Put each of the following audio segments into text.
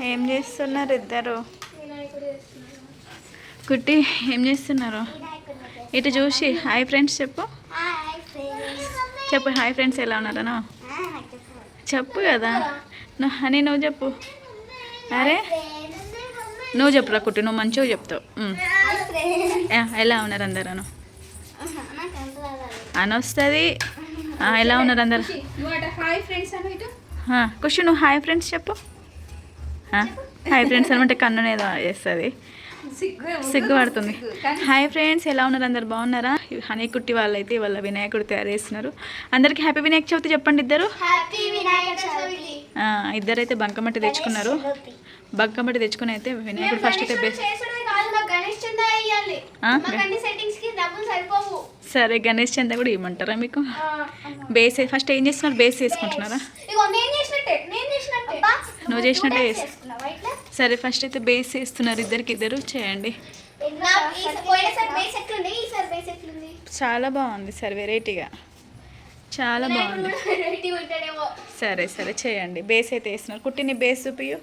ఏం చేస్తున్నారు ఇద్దరు? కుట్టి ఏం చేస్తున్నారు? ఇటు చూసి హాయ్ ఫ్రెండ్స్ చెప్పు. చెప్పు హాయ్ ఫ్రెండ్స్ ఎలా ఉన్నారనో చెప్పు కదా. అని నువ్వు చెప్పు. అరే నువ్వు చెప్పురా కుట్టి నువ్వు మంచిగా చెప్తావు. ఎలా ఉన్నారు అందరూ? అని. వస్తుంది. ఎలా ఉన్నారు అందరు? ఖుషి నువ్వు హాయ్ ఫ్రెండ్స్ చెప్పు. హాయ్ ఫ్రెండ్స్ అనమాట కన్ను ఏదో చేస్తుంది సిగ్గు సిగ్గుపడుతుంది హాయ్ ఫ్రెండ్స్ ఎలా ఉన్నారు? అందరు బాగున్నారా? హనీ కుట్టి వాళ్ళైతే వాళ్ళ వినాయకుడు తయారు చేస్తున్నారు అందరికి హ్యాపీ వినాయక చవితి చెప్పండి ఇద్దరు. హ్యాపీ వినాయక చవితి. ఆ, ఇద్దరైతే బంకమట్టి తెచ్చుకున్నారు. బంకమట్టి తెచ్చుకుని అయితే వినాయకుడు ఫస్ట్ అయితే బేస్ చేసుడే కాదు మాకు గణేష్ చందా వేయాలి. ఆ? మాకు అన్ని సెట్టింగ్స్కి డబ్బులు సరిపోవు. సరే గణేష్ చంద కూడా ఇవ్వమంటారా మీకు? బేస్ ఫస్ట్ ఏం చేస్తున్నారు? బేస్ చేసుకుంటున్నారా నువ్వు చేసినట్టే సరే ఫస్ట్ అయితే బేస్ వేస్తున్నారు ఇద్దరికి ఇద్దరు చేయండి. చాలా బాగుంది సార్ వెరైటీగా చాలా బాగుంది. సరే సరే చేయండి. బేస్ అయితే వేస్తున్నారు. కుట్టిని బేస్ చూపియు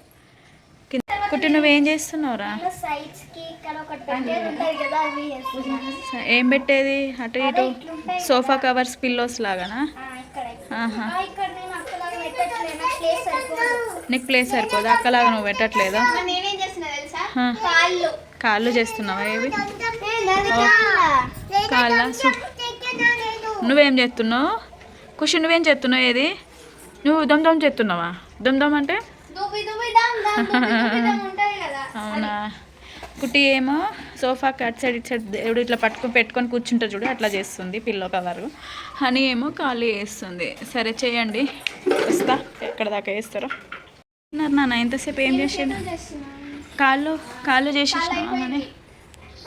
కుట్టి నువ్వేం చేస్తున్నావురా? ఏం పెట్టేది? అటు ఇటు సోఫా కవర్స్ పిల్లోస్ లాగానా? ఆహా. నీకు ప్లేస్ సరిపోదు? అక్కలాగా నువ్వు పెట్టట్లేదా. కాళ్ళు. చేస్తున్నావా ఏవి? కాళ్ళ నువ్వేం చేస్తున్నావు? ఖుషి నువ్వేం చేస్తున్నావు ఏది? నువ్వు దమ్ దమ్ చేస్తున్నావా? దమ్ దమ్ అంటే? అవునా? కుట్టి ఏమో సోఫాకి అటు సైడ్ ఇటు సైడ్ దేవుడు ఇట్లా పట్టుకొని పెట్టుకొని కూర్చుంటారు చూడు అట్లా చేస్తుంది పిల్లో కవరు హనీ ఏమో ఖాళీ వేస్తుంది. సరే చేయండి. వస్తా. ఎక్కడ దాకా వేస్తారో? నాన్న ఎంతసేపు ఏం చేసిండు? కాళ్ళు కాళ్ళు చేసేసిన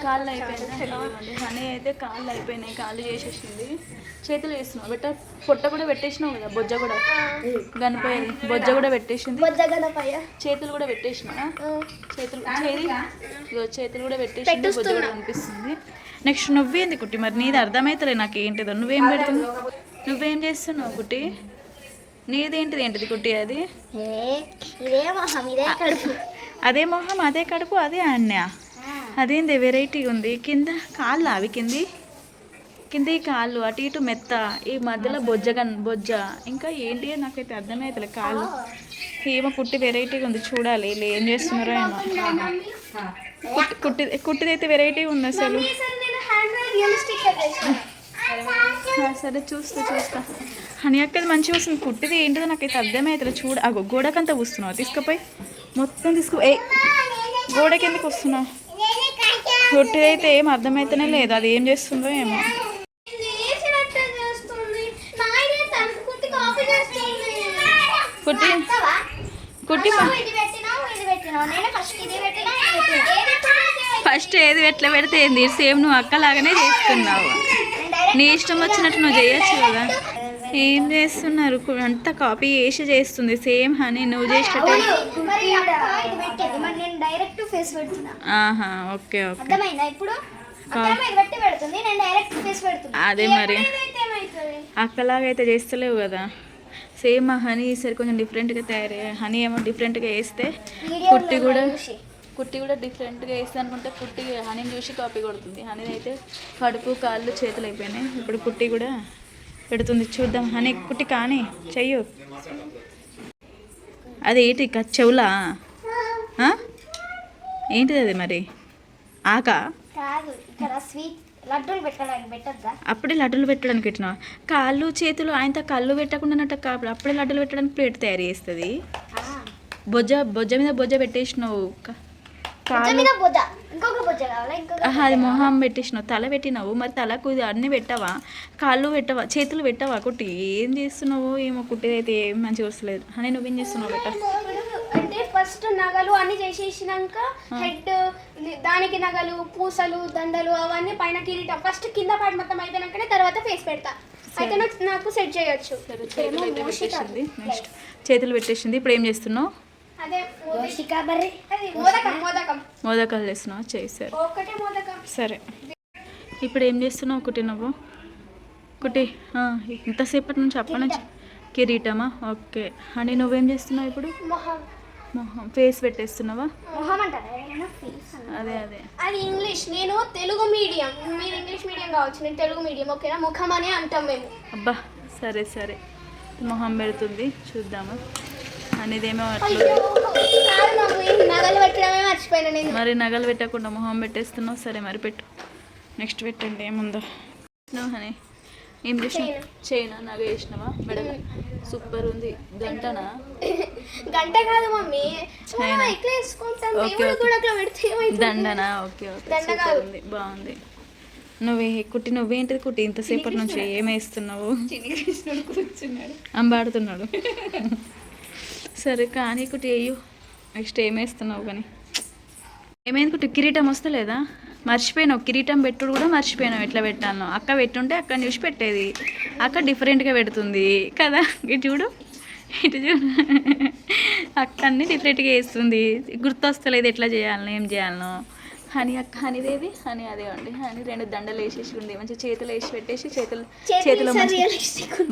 కాళ్ళు అయిపోయినాయి. హనీ అయితే కాళ్ళు అయిపోయినాయి కాళ్ళు చేసేసింది. చేతులు వేస్తున్నావు బెట్ట పొట్ట కూడా పెట్టేసినావు కదా బొజ్జ కూడా. గనిపోయేది బొజ్జ కూడా పెట్టేసింది. చేతులు కూడా పెట్టేసినా చేతులు చేతులు కూడా పెట్టేసి బొజ్జ కూడా కనిపిస్తుంది నెక్స్ట్ నువ్వేంది కుట్టి? మరి నీది అర్థమవుతలే నాకు ఏంటిదో నువ్వేం పెడుతున్నావు? నువ్వేం చేస్తున్నావు కుట్టి? నీదేంటిది ఏంటిది కుట్టి అది? అదే మొహం అదే కడుపు అదే అన్య. అదేంది వెరైటీ ఉంది? కింద కాళ్ళు అవి కింది? కింద ఈ కాళ్ళు అటు ఇటు మెత్త ఈ మధ్యలో బొజ్జ కన్ బొజ్జ. ఇంకా ఏంటి నాకైతే అర్థమవుతలే కాళ్ళు. ఏమో కుట్టి వెరైటీగా ఉంది చూడాలి. వీళ్ళు ఏం చేస్తున్నారో ఏమో. కుట్టి కుట్టి కుట్టిదైతే వెరైటీ ఉంది అసలు. సరే చూస్తా చూస్తా. హనీ అక్కది మంచిగా వస్తుంది. కుట్టిది ఏంటిదో నాకైతే అర్థమవుతుంది చూడ అగో గోడకంతా వస్తున్నావు తీసుకుపోయి. మొత్తం తీసుకు ఏ గోడకి ఎందుకు వస్తున్నావు కుట్టిదైతే ఏం అర్థమైతేనే లేదు. అది ఏం చేస్తుందో ఏమో. కుట్టి కుట్టి ఫస్ట్ ఏది ఎట్లా పెడితే ఏంది? సేమ్ నువ్వు అక్కలాగానే చేస్తున్నావు. నీ ఇష్టం వచ్చినట్టు నువ్వు చేయొచ్చు కదా. ఏం చేస్తున్నారు? అంతా కాపీ చేసి చేస్తుంది. సేమ్ హనీ నువ్వు చేసేటట్టు పెడుతున్నా. ఆహా ఓకే ఓకే. అదే మరి. అక్కలాగైతే చేస్తలేవు కదా. సేమ్ ఆ హనీ ఈసారి కొంచెం డిఫరెంట్గా తయారయ్యాయి హనీ ఏమో డిఫరెంట్గా వేస్తే కుట్టి కూడా కుట్టి కూడా డిఫరెంట్గా వేస్తే అనుకుంటే కుట్టి హనీని చూసి కాపీ కొడుతుంది. హనీ అయితే కడుపు కాళ్ళు చేతులు అయిపోయినాయి. ఇప్పుడు కుట్టి కూడా పెడుతుంది. చూద్దాం. హనీ కుట్టి కానీ చెయ్యు. అది ఏంటి? చెవులా? ఏంటిది అది మరి? ఆకా? అప్పుడే లడ్డూలు పెట్టడానికి పెట్టినావా కాళ్ళు చేతులు ఆయనతో కళ్ళు పెట్టకుండా కాదు అప్పుడే లడ్డూలు పెట్టడానికి ప్లేట్ తయారు చేస్తుంది. బొజ్జ బొజ్జ మీద బొజ్జ పెట్టేసినావు. అది మొహం పెట్టేసినావు. తల పెట్టినావు. మరి తలకు అన్నీ పెట్టవా? కాళ్ళు పెట్టవా? చేతులు పెట్టవా? కుట్టి ఏం చేస్తున్నావు ఏమో కుట్టి అయితే ఏం మంచిగా వస్తలేదు. అని నువ్వేం చేస్తున్నావు బెట్ట అంటే ఫస్ట్ నగలు అన్ని చేసేసినాక హెడ్ దానికి నగలు పూసలు దండలు అవన్నీ పైన కిరీటం. ఫస్ట్ కింద పాటు మొత్తం అయిపోయినాకనే తర్వాత ఫేస్ పెడతా. అయితే నాకు సెట్ చేయొచ్చు. చేతులు పెట్టేసింది. ఇప్పుడు ఏం చేస్తున్నావు? అదే బర్రి అది మోదకం మోదకం. మోదకాలు చేస్తున్నావు? మోదకం. సరే. ఇప్పుడు ఏం చేస్తున్నావు కుట్టి నువ్వు? కుట్టి ఆ, ఇంతసేపటి నుంచి అప్పటి నుంచి కిరీటమా? ఓకే. అని నువ్వేం చేస్తున్నావు ఇప్పుడు? మొహం. మొహం. ఫేస్ పెట్టేస్తున్నావా? మొహం? అదే అదే. అది ఇంగ్లీష్. నేను తెలుగు మీడియం. మీరు ఇంగ్లీష్ మీడియం కావచ్చు. నేను తెలుగు మీడియం ఓకేనా? ముఖం అని అంటాం మేము. అబ్బా సరే సరే. మొహం పెడుతుంది. చూద్దాము? అనేదేమో మర్చిపోయినా నేను. మరి నగలు పెట్టకుండా మొహం పెట్టేస్తున్నావు? సరే మరి పెట్టు. నెక్స్ట్ పెట్టండి ఏముందో. నువ్వు హనీ ఏం చేసినావు? చైనా నగ వేసినావా మెడగ సూపర్ ఉంది. గంటనా? గంట కాదు మమ్మీ? దండనా? Okay okay. సూపర్. ఉంది. బాగుంది. నువ్వే కుట్టి నువ్వేంటిది కుట్టి? ఇంతసేపటి నుంచి ఏమేస్తున్నావు? అంబాడుతున్నాడు. సరే కానీ కుట్టి అయ్యు నెక్స్ట్ ఏమేస్తున్నావు కానీ? ఏమైంది కుట్టి కిరీటం వస్తలేదా? మర్చిపోయినావు. కిరీటం పెట్టుడు కూడా మర్చిపోయినావు. ఎట్లా పెట్టాను అక్క పెట్టుంటే అక్క చూసి పెట్టేది. అక్క డిఫరెంట్గా పెడుతుంది. కదా? ఇటు చూడు. ఇటు చూడు. అక్క అన్ని డిఫరెంట్గా వేస్తుంది. గుర్తొస్తలేదు ఎట్లా చేయాలనో ఏం చేయాలనో. హనీ అక్క హనీదేది హనీ అదే అండి. హనీ రెండు దండలు వేసేసి ఉంది. మంచిగా చేతులు వేసి పెట్టేసి చేతులు చేతులు మంచిగా.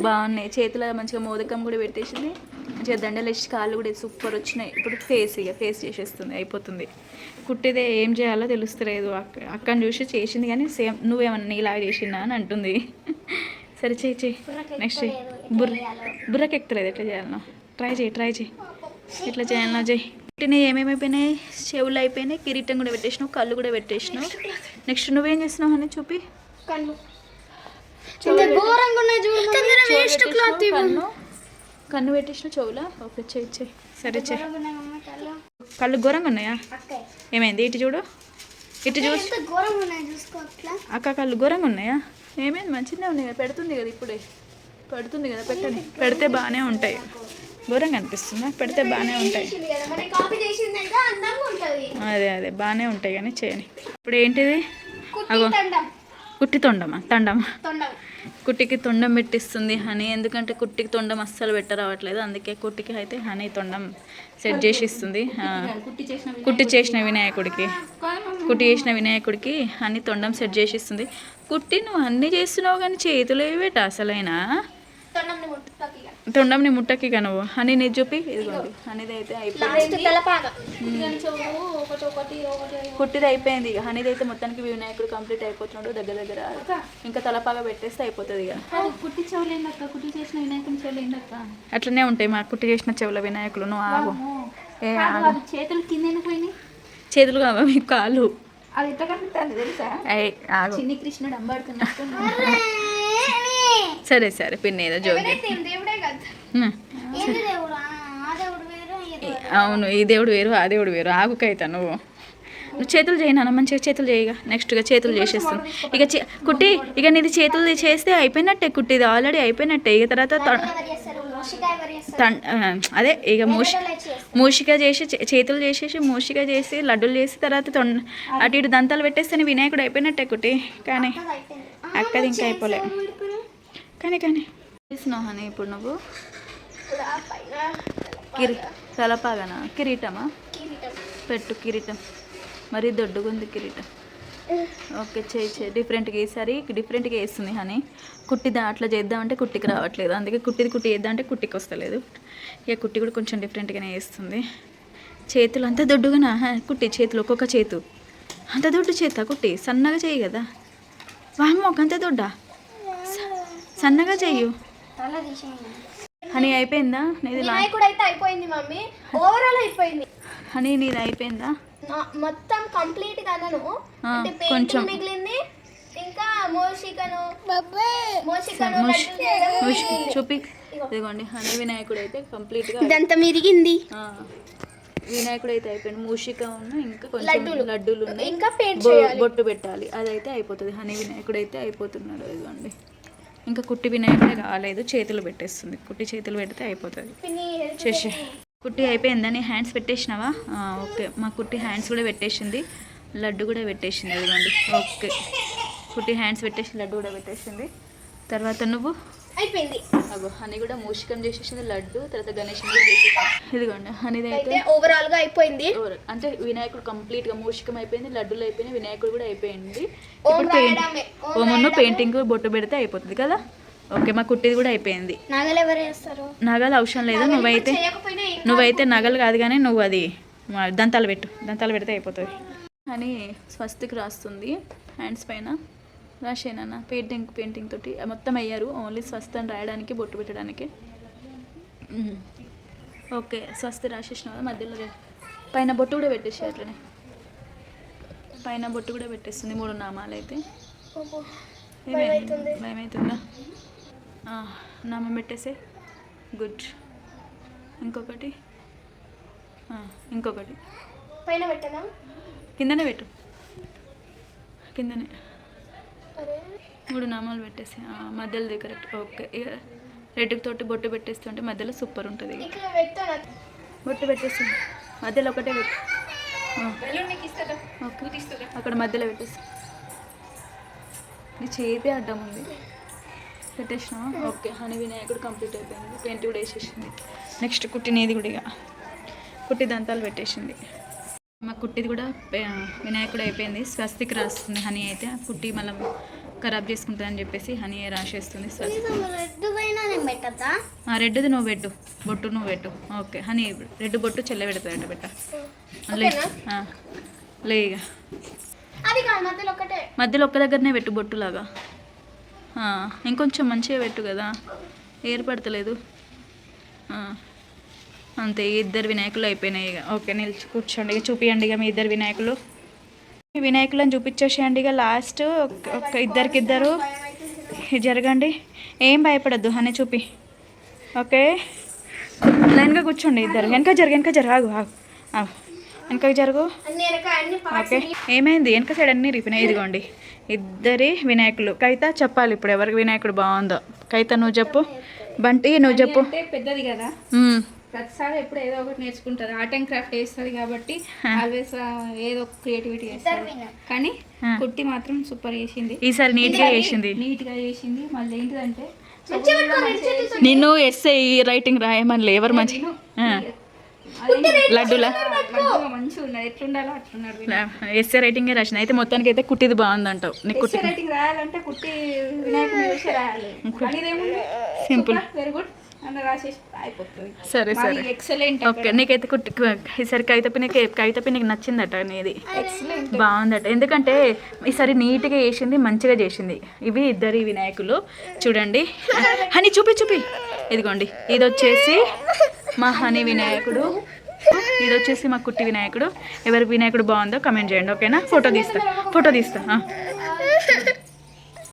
బాగున్నాయి. చేతిలో మంచిగా మోదకం కూడా పెట్టేసింది. మంచిగా దండలు వేసి కాళ్ళు కూడా సూపర్ వచ్చినాయి. ఇప్పుడు ఫేస్ ఇక ఫేస్ చేసేస్తుంది అయిపోతుంది. కుట్టిదే ఏం చేయాలో తెలుస్తలేదు. అక్క అక్కని చూసి చేసింది కానీ సేమ్ నువ్వేమన్నా నీలాగా చేసిందా అని అంటుంది. సరే చేయి చేయి. నెక్స్ట్ చేయి. బుర్ర బుర్రకి ఎక్కుతలేదు ఎట్లా చేయాలనో. ట్రై చేయి ట్రై చేయి. ఎట్లా చేయాలనో చేయి. పుట్టినవి ఏమేమి అయిపోయినాయి? చెవులు అయిపోయినాయి కిరీటం కూడా పెట్టేసినావు కళ్ళు కూడా పెట్టేసినావు. నెక్స్ట్ నువ్వేం చేస్తున్నావు అని చూపి? కళ్ళు. కన్ను పెట్టేసిన చెవులా? ఓకే చెయ్యి చెయ్యి సరే చెయ్యి కళ్ళు? ఘోరంగా ఉన్నాయా? ఏమైంది? ఇటు చూడు. ఇటు చూసి. అక్క కళ్ళు ఘోరంగా ఉన్నాయా? ఏమైంది? మంచిగానే ఉన్నాయి కదా పెడుతుంది కదా ఇప్పుడే. పెడుతుంది కదా పెట్టండి. పెడితే బాగానే ఉంటాయి. ఘోరంగా అనిపిస్తుందా? పెడితే బాగానే ఉంటాయి. అదే అదే బాగానే ఉంటాయి కానీ చేయని. ఇప్పుడు ఏంటిది? అగో. కుట్టి తొండమా? తండమా? తొండం కుట్టికి తొండం పెట్టిస్తుంది హనీ. ఎందుకంటే కుట్టికి తొండం అస్సలు పెట్ట రావట్లేదు అందుకే కుట్టికి అయితే హనీ తొండం సెట్ చేసి ఇస్తుంది కుట్టి చేసిన వినాయకుడికి. కుట్టి చేసిన వినాయకుడికి. అన్ని తొండం సెట్ చేసి ఇస్తుంది కుట్టి నువ్వు అన్నీ చేస్తున్నావు కానీ చేతులు ఏవేట అసలైనా? ఇక. తొండంని ముట్టకి కా నువ్వు. హనీ నీ చూపి. ఇదిగోండి. హనీది అయితే అయిపోయింది. కుట్టిది అయిపోయింది ఇక. హనీది అయితే మొత్తానికి వినాయకుడు కంప్లీట్ అయిపోతున్నాడు దగ్గర దగ్గర. ఇంకా తలపాగా పెట్టేస్తే అయిపోతుంది ఇక. కాదు కుట్టి చెవులు ఏందక్క కుట్టి చేసిన వినాయకుని చెవులు ఏందక్క అట్లనే ఉంటాయి మా కుట్టి చేసిన చెవుల వినాయకులు. నువ్వు ఆగు. ఏ చేతులు కింద పోయినాయి? చేతులు కావా మీకు కాళ్ళు అది ఎట్లా కనిపిస్తుంది తెలుసా? చిన్ని కృష్ణుడు అంబాడుతున్నట్టు సరే సరే. పిన్ని ఏదో జోగి అవును ఈ దేవుడు వేరు ఆ దేవుడు వేరు. ఆగుకైతా నువ్వు. నువ్వు చేతులు చేయనా మంచిగా చేతులు చేయగా నెక్స్ట్ ఇక చేతులు చేసేస్తుంది ఇక చే- కుట్టి ఇక నీది చేతులు చేస్తే అయిపోయినట్టే కుట్టిది ఆల్రెడీ అయిపోయినట్టే. ఇక తర్వాత అదే ఇక మూషి? మూషిక చేసి చేతులు చేసేసి మూషిక చేసి లడ్డూలు చేసి తర్వాత తొండ అటు ఇటు దంతాలు పెట్టేస్తేనే వినాయకుడు అయిపోయినట్టే కుట్టి. కానీ అక్కది ఇంకా అయిపోలే. కానీ కానీ. చేసినావు హనీ ఇప్పుడు నువ్వు? కిరి తలపాగనా? కిరీటమా? కిరీటం. పెట్టు కిరీటం. మరీ దొడ్డుగుంది కిరీటం. ఓకే చేయి చేయి. డిఫరెంట్గా ఈసారి డిఫరెంట్గా వేస్తుంది హనీ. కుట్టిదా అట్లా చేద్దామంటే కుట్టికి రావట్లేదు. అందుకే కుట్టిది కుట్టి చేద్దామంటే కుట్టికి వస్తలేదు. ఇక కుట్టి కూడా కొంచెం డిఫరెంట్గానే వేస్తుంది. చేతులు అంత దొడ్డుగానా? కుట్టి చేతులు ఒక్కొక్క చేతు. అంత దొడ్డు చేత కుట్టి? సన్నగా చేయి కదా. వామ్మో అంత దొడ్డా? సన్నగా చెయ్యు హనీ అయిపోయిందా? నీది వినాయకుడు అయితే అయిపోయింది మమ్మీ. ఓవరాల్ అయిపోయింది. హనీ నీది అయిపోయిందా? మొత్తం కంప్లీట్గా అనను అంటే కొంచెం. మిగిలింది. ఇంకా మోషికను మోషికను. చూపి. ఇదిగోండి హనీ వినాయకుడు అయితే కంప్లీట్గా ఇదంతా మిరిగింది. ఆ, వినాయకుడు అయితే అయిపోయింది. మూషిక ఉన్న ఇంకా కొంచెం లడ్డూలు. లడ్డూలు ఉన్నాయి. ఇంకా పెయింట్ బొ- చేయాలి. బొట్టు పెట్టాలి. అదైతే అయిపోతుంది. హనీ వినాయకుడు అయితే అయిపోతున్నాడు ఇదిగోండి. ఇంకా కుట్టి వినాయకుడే కాలేదు చేతులు పెట్టేస్తుంది. కుట్టి చేతులు పెడితే అయిపోతుంది. చేసే కుట్టి అయిపోయిందని హ్యాండ్స్ పెట్టేసినావా? ఓకే. మా కుట్టి హ్యాండ్స్ కూడా పెట్టేసింది. లడ్డు కూడా పెట్టేసింది అదిగోండి ఓకే. కుట్టి హ్యాండ్స్ పెట్టేసి లడ్డు కూడా పెట్టేసింది. తర్వాత నువ్వు? అయిపోయింది. అగో హనీ కూడా మూషికం చేసేసింది లడ్డు తర్వాత గణేష్ ఇదిగోండి హనీది అయితే ఓవరాల్గా అయిపోయింది అంటే వినాయకుడు కంప్లీట్గా మూషికం అయిపోయింది లడ్డులు అయిపోయినాయి వినాయకుడు కూడా అయిపోయింది. ఓం ఇప్పుడు పెయింట్ రాయడమే. ఓం ఓమును రాయడము. పెయింటింగ్ బొట్టు పెడితే అయిపోతుంది కదా? ఓకే మా కుట్టిది కూడా అయిపోయింది. నగలు ఎవరు వేస్తారు? నగలు అవసరం లేదు నువ్వైతే నువ్వైతే నగలు కాదు కానీ నువ్వు అది దంతాలు పెట్టు దంతాలు పెడితే అయిపోతుంది. అని స్వస్తికి రాస్తుంది హ్యాండ్స్ పైన. రాసేనన్న పెయింటింగ్ పెయింటింగ్ తోటి. మొత్తం అయ్యారు. ఓన్లీ స్వస్తి అని రాయడానికి బొట్టు పెట్టడానికి. ఓకే స్వస్తి రాసేసిన కదా మధ్యలో పైన బొట్టు కూడా పెట్టేసి అట్లనే. పైన బొట్టు కూడా పెట్టేస్తుంది. మూడు నామాలు అయితే. భయమవుతుందా నామం పెట్టేసే గుడ్. ఇంకొకటి. ఇంకొకటి. పైన పెట్టనా? కిందనే పెట్టు. కిందనే. మూడు నామాలు పెట్టేసి మధ్యలో కరెక్ట్ ఓకే ఇక రెడ్ తోటి బొట్టు పెట్టేస్తుంటే మధ్యలో సూపర్ ఉంటుంది బొట్టు పెట్టేసి మధ్యలో ఒకటే పెట్టు. అక్కడ మధ్యలో పెట్టేసి. నీ చేతి అడ్డం ఉంది. పెట్టేసినా? ఓకే హనీ వినాయకుడు కంప్లీట్ అయిపోయింది. పెయింట్ కూడా వేసేసింది. నెక్స్ట్ కుట్టి నీది కూడా ఇక. కుట్టి దంతాలు పెట్టేసింది. మా కుట్టిది కూడా వినాయకుడు అయిపోయింది. స్వస్తికి రాస్తుంది హనీ అయితే. ఆ కుట్టి మళ్ళీ ఖరాబ్ చేసుకుంటుందని చెప్పేసి హనీ రాసేస్తుంది రెడ్ది నువ్వు పెట్టు. బొట్టు నువ్వు పెట్టు. ఓకే. హనీ రెడ్ బొట్టు చెల్ల పెడతాడంట పెట్ట. లే ఇక మధ్యలో ఒక్క దగ్గరనే పెట్టు బొట్టులాగా. ఇంకొంచెం మంచిగా పెట్టు కదా. ఏర్పడతలేదు. అంతే ఇద్దరు వినాయకులు అయిపోయినాయి ఇక. ఓకే నిలిచి కూర్చోండి. ఇక చూపియండి ఇక మీ ఇద్దరు వినాయకులు. ఈ వినాయకులను చూపించేసేయండి ఇక లాస్ట్ ఒక ఇద్దరికిద్దరు. జరగండి. ఏం భయపడద్దు అని చూపి. ఓకే? లైన్గా కూర్చోండి ఇద్దరు. వెనక జరుగు వెనక జరుగు. ఆగు ఆగు. వెనక జరుగు. ఓకే? ఏమైంది? వెనక సైడ్ అన్ని రిపినాయి ఇదిగోండి. ఇద్దరి వినాయకులు. కవిత చెప్పాలి ఇప్పుడు ఎవరికి వినాయకుడు బాగుందో? కవిత నువ్వు చెప్పు. బంటి నువ్వు చెప్పు. పెద్దది కదా. ప్రతిసారి ఎప్పుడు ఏదో ఒకటి నేర్చుకుంటుంది ఆర్ట్ అండ్ క్రాఫ్ట్ వేస్తుంది కాబట్టి ఆల్వేస్ ఏదో క్రియేటివిటీ చేస్తుంది కానీ. కుట్టి మాత్రం సూపర్ చేసింది. ఈసారి నీట్గా చేసింది. నీట్గా చేసింది. మళ్ళీ ఏంటిదంటే నిన్ను ఎస్ఐ రైటింగ్ రాయమని ఎవరు మంచి. లడ్డులా? లడ్డుగా మంచిగా ఉన్నది ఎట్లుండాలో అట్లున్నాడు ఎస్ఏ రైటింగే రాసిన. అయితే మొత్తానికి అయితే కుట్టిది బాగుందంటావు. నీకు కుట్టి రైటింగ్ రాయాలంటే కుట్టి సింపుల్ వెరీ గుడ్ అన్న రాసేసి అయిపోతుంది. సరే సరే. ఎక్సలెంట్ ఓకే నీకైతే కుట్టి ఈసారి కవిత పిన్నికి కవిత పిన్నికి నచ్చిందట నీది ఎక్సలెంట్ బాగుందట. ఎందుకంటే ఈసారి నీట్గా చేసింది మంచిగా చేసింది. ఇవి ఇద్దరి వినాయకులు. చూడండి. హనీ చూపి చూపి. ఇదిగోండి. ఇది వచ్చేసి మా హనీ వినాయకుడు. ఇది వచ్చేసి మా కుట్టి వినాయకుడు. ఎవరి వినాయకుడు బాగుందో కమెంట్ చేయండి ఓకేనా? ఫోటో తీస్తా. ఫోటో తీస్తా.